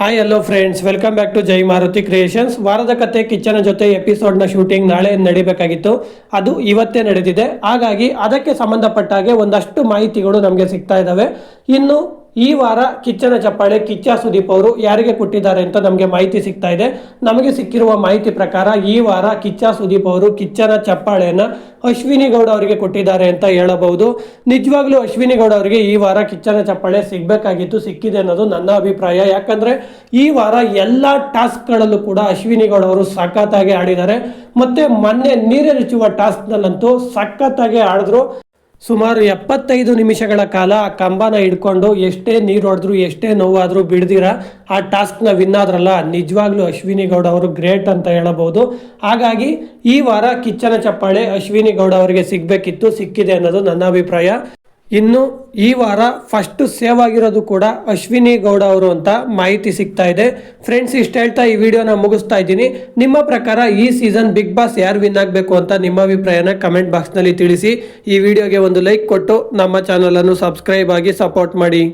Hi hello friends welcome back to Jai Maruti creations ವಾರದ ಕತೆ ಕಿಚ್ಚನ ಜೊತೆ ಎಪಿಸೋಡ್ನ ಶೂಟಿಂಗ್ ನಾಳೆ ನಡಿಬೇಕಾಗಿತ್ತು. ಅದು ಇವತ್ತೇ ನಡೆದಿದೆ. ಹಾಗಾಗಿ ಅದಕ್ಕೆ ಸಂಬಂಧಪಟ್ಟ ಹಾಗೆ ಒಂದಷ್ಟು ಮಾಹಿತಿಗಳು ನಮಗೆ ಸಿಗ್ತಾ ಇದ್ದಾವೆ ಇನ್ನು ಈ ವಾರ ಕಿಚ್ಚನ ಚಪ್ಪಾಳೆ ಕಿಚ್ಚ ಸುದೀಪ್ ಅವರು ಯಾರಿಗೆ ಕೊಟ್ಟಿದ್ದಾರೆ ಅಂತ ನಮಗೆ ಮಾಹಿತಿ ಸಿಗ್ತಾ ಇದೆ. ನಮಗೆ ಸಿಕ್ಕಿರುವ ಮಾಹಿತಿ ಪ್ರಕಾರ ಈ ವಾರ ಕಿಚ್ಚ ಸುದೀಪ್ ಅವರು ಕಿಚ್ಚನ ಚಪ್ಪಾಳೆಯನ್ನ ಅಶ್ವಿನಿ ಗೌಡ ಅವರಿಗೆ ಕೊಟ್ಟಿದ್ದಾರೆ ಅಂತ ಹೇಳಬಹುದು. ನಿಜವಾಗ್ಲೂ ಅಶ್ವಿನಿ ಗೌಡ ಅವರಿಗೆ ಈ ವಾರ ಕಿಚ್ಚನ ಚಪ್ಪಾಳೆ ಸಿಗ್ಬೇಕಾಗಿತ್ತು, ಸಿಕ್ಕಿದೆ ಅನ್ನೋದು ನನ್ನ ಅಭಿಪ್ರಾಯ. ಯಾಕಂದ್ರೆ ಈ ವಾರ ಎಲ್ಲ ಟಾಸ್ಕ್ಗಳಲ್ಲೂ ಕೂಡ ಅಶ್ವಿನಿ ಗೌಡ ಅವರು ಸಖತ್ತಾಗಿ ಆಡಿದ್ದಾರೆ. ಮತ್ತೆ ಮೊನ್ನೆ ನೀರೆರಚುವ ಟಾಸ್ಕ್ನಲ್ಲಂತೂ ಸಖತ್ತಾಗಿ ಆಡಿದ್ರು. ಸುಮಾರು ಎಪ್ಪತ್ತೈದು ನಿಮಿಷಗಳ ಕಾಲ ಆ ಕಂಬನ ಹಿಡ್ಕೊಂಡು ಎಷ್ಟೇ ನೀರು ಹೊಡೆದ್ರು ಎಷ್ಟೇ ನೋವಾದರೂ ಬಿಡ್ದಿರ, ಆ ಟಾಸ್ಕ್ನ ವಿನ್ ಆದ್ರಲ್ಲ. ನಿಜವಾಗ್ಲೂ ಅಶ್ವಿನಿ ಗೌಡ ಅವರು ಗ್ರೇಟ್ ಅಂತ ಹೇಳಬಹುದು. ಹಾಗಾಗಿ ಈ ವಾರ ಕಿಚ್ಚನ ಚಪ್ಪಾಳೆ ಅಶ್ವಿನಿ ಗೌಡ ಅವರಿಗೆ ಸಿಗಬೇಕಿತ್ತು, ಸಿಕ್ಕಿದೆ ಅನ್ನೋದು ನನ್ನ ಅಭಿಪ್ರಾಯ. ಇನ್ನು ಈ ವಾರ ಫಸ್ಟ್ ಸೇವ್ ಆಗಿರೋದು ಕೂಡ ಅಶ್ವಿನಿ ಗೌಡ ಅವರು ಅಂತ ಮಾಹಿತಿ ಸಿಗ್ತಾ ಇದೆ. ಫ್ರೆಂಡ್ಸ್ ಇಷ್ಟ ಹೇಳ್ತಾ ಈ ವಿಡಿಯೋನ ಮುಗಿಸ್ತಾ ಇದ್ದೀನಿ. ನಿಮ್ಮ ಪ್ರಕಾರ ಈ ಸೀಸನ್ ಬಿಗ್ ಬಾಸ್ ಯಾರು ವಿನ್ ಆಗಬೇಕು ಅಂತ ನಿಮ್ಮ ಅಭಿಪ್ರಾಯನ ಕಮೆಂಟ್ ಬಾಕ್ಸ್ನಲ್ಲಿ ತಿಳಿಸಿ. ಈ ವಿಡಿಯೋಗೆ ಒಂದು ಲೈಕ್ ಕೊಟ್ಟು ನಮ್ಮ ಚಾನಲನ್ನು ಸಬ್ಸ್ಕ್ರೈಬ್ ಆಗಿ ಸಪೋರ್ಟ್ ಮಾಡಿ.